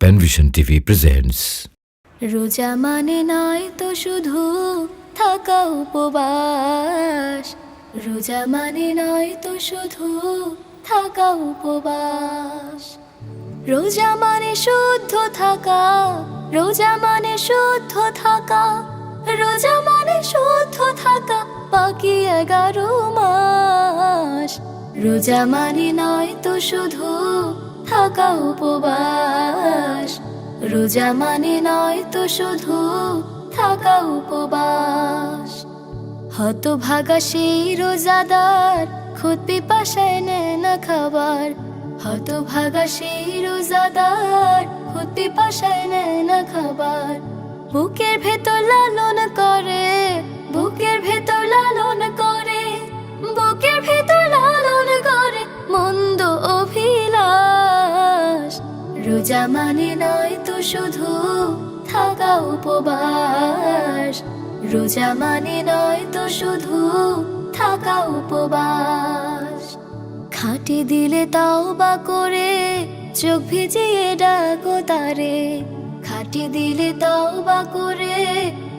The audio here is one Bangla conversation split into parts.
প্যানভিশন টিভি প্রেজেন্টস রোজা মানে নয় তো শুধু থাকা উপবাস। রোজা মানে নয় তো শুধু থাকা উপবাস। রোজা মানে শুদ্ধ থাকা, রোজা মানে শুদ্ধ থাকা, রোজা মানে শুদ্ধ থাকা বাকি এগারো মাস। রোজা মানে নয় তো শুধু থাকা উপবাস। রোজা মানে নয় তো শুধু থাকা উপবাস। হতভাগা সেই রোজাদার খুদ পিপাসায় নেয় না খাবার। হতভাগা সেই রোজাদার খুদ পিপাসায় নেয় না খাবার। বুকের ভেতর লালন করে, বুকের ভেতর লালন করে রোজা মানে নয় তো শুধু থাকা উপবাস। রোজা মানে নয় তো শুধু থাকা উপবাস। খাটি দিলে তাও বা করে, চোখ ভিজিয়ে ডাকো তারে। খাটি দিলে তাও বা করে,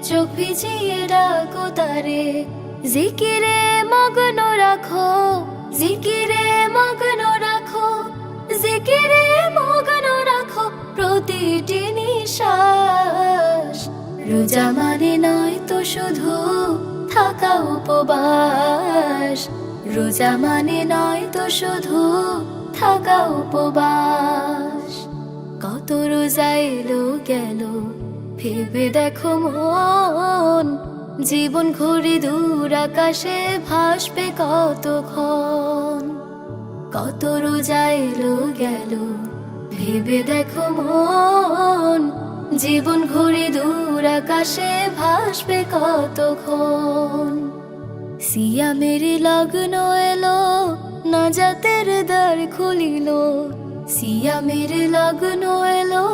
চোখ ভিজিয়ে ডাকো তারে। জিকিরে মগ্ন রাখো, জিকিরে নিঃশ্বাস রোজা মানে নয় তো শুধু থাকা উপবাস। রোজা মানে নয় তো শুধু থাকা উপবাস। কত রোজা এলো, গেল, ভেবে দেখো মন। জীবন ঘুরি দূর আকাশে ভাসবে কতক্ষণ? কত রোজা এলো, গেল ভেবে দেখো মন, জীবন ঘুরে দূর আকাশে ভাসবে কতক্ষণ? সিয়া মেরে লগ্ন এলো, না জাতের দ্বার খুলিল। সিয়া মেরে লগ্ন এলো,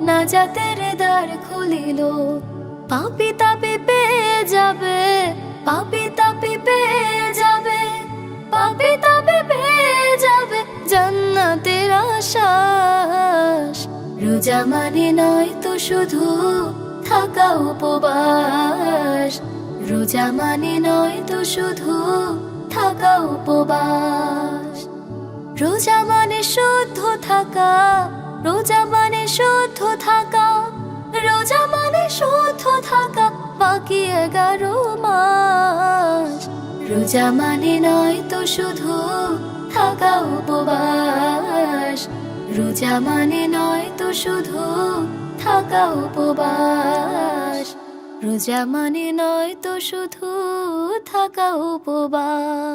না জাতের দ্বার খুলিল। পাপি তাপি রোজা মানে নয় তো শুধু থাকা উপবাস। রোজা মানে নয় তো শুধু থাকা উপবাস। রোজা মানে শুদ্ধ থাকা, রোজা মানে শুদ্ধ থাকা, রোজা মানে শুদ্ধ থাকা, বাকি এগারো মাস। রোজা মানে নয় তো শুধু থাকা উপবাস। রোজা মানে নয় তো শুধু থাকা উপবাস। রোজা মানে নয় তো শুধু থাকা উপবাস।